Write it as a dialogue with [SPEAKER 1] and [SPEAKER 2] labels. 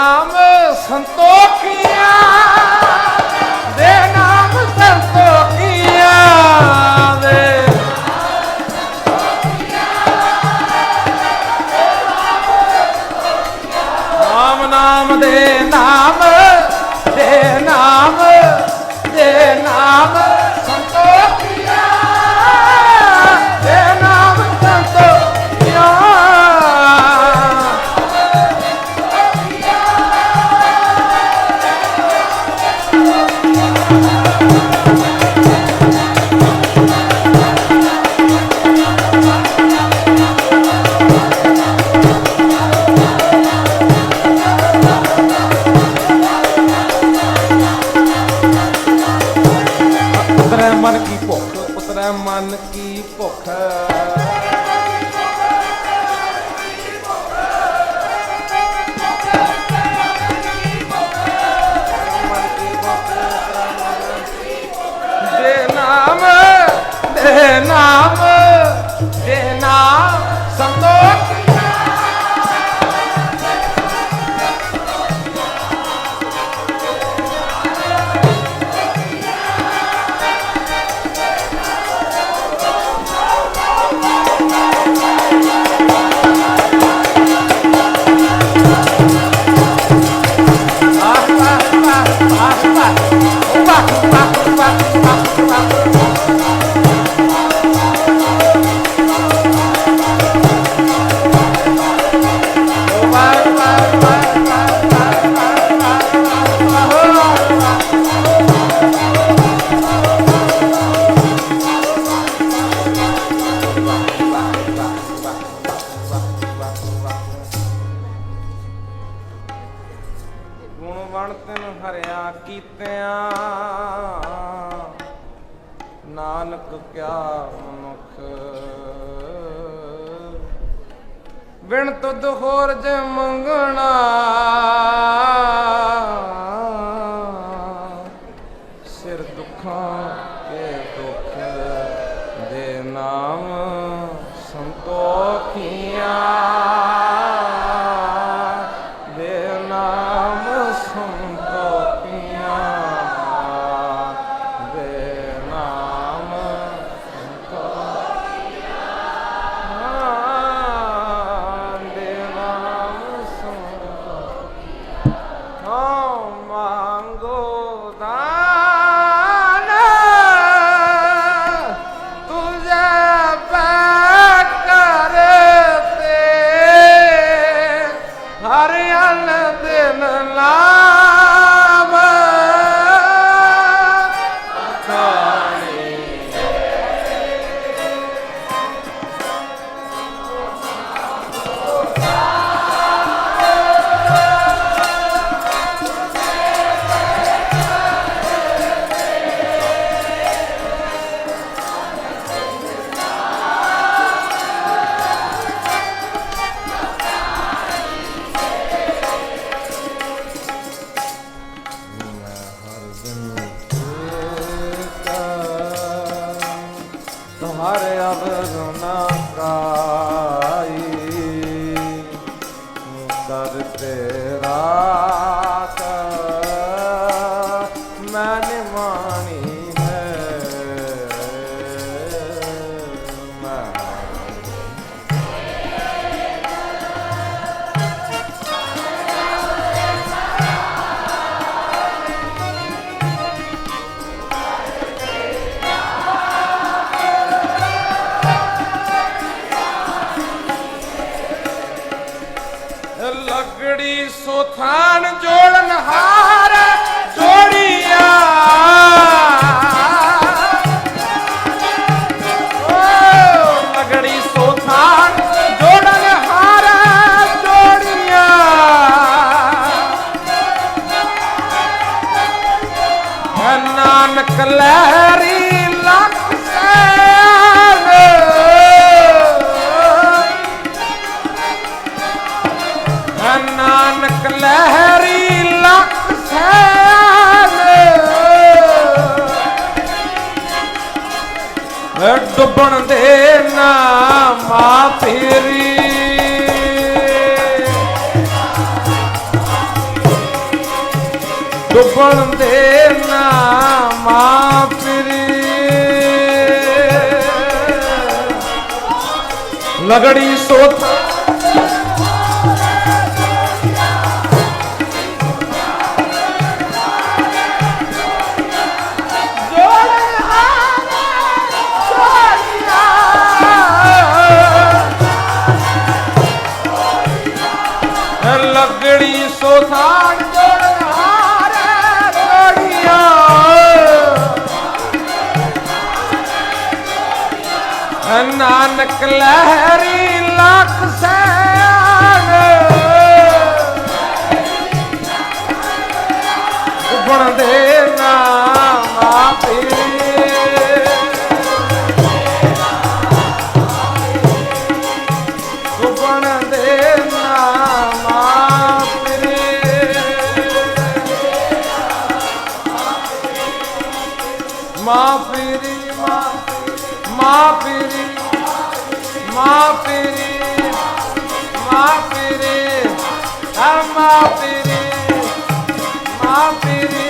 [SPEAKER 1] ਨਾਮ ਸੰਤੋਖੀਆਂ ਦੇ ਨਾਮ ਸੰਤੋਖੀਆਂ ਦੇ ਨਾਮ ਨਾਮ ਦੇ ਨਾਮ ਉਤਰੈ ਮਨ ਕੀ ਭੁੱਖ। ਦੇ ਨਾਮ ਦੇ ਨਾਮ। Ah, ਵਣ ਤਿਨ ਹਰਿਆ ਕੀਤਿਆਂ। ਨਾਨਕ ਕਿਆ ਮਨੁੱਖ। ਬਿਨ ਤੁਧ ਹੋਰ ਜੇ ਮੰਗਣਾ। ਦਰ ਤੇਰਾ ਲਗੜੀ ਸੋਥਾਨ ਜੋੜਨ ਹਾਰ ਜੋੜੀਆਂ। ਓ ਲਗੜੀ ਸੋਥਾਨ ਜੋੜਨ ਹਾਰ ਜੋੜੀਆਂ। ਨਾਨਕ ਲੈ ਡੁੱਬਣ ਦੇ ਨਾ ਮਾ ਤੇਰੀ। ਡੁੱਬਣ ਦੇ ਨਾ ਮਾਪਰੀ ਲਗੜੀ ਸੋਤ ਲਗੜੀ ਸੋਥਾਣ ਜੋੜਨਾਰ ਗੜੀਆਂ ਨਾਨਕ ਲਹਿਰੀ ਲੱਖ ਮਾਂ ਪੀਰੀ ਮਾਂ ਪੀਰੀ ਮਾਂ ਪੀਰੀ ਆ ਮਾਂ ਪੀਰੀ ਮਾਂ ਪੀਰੀ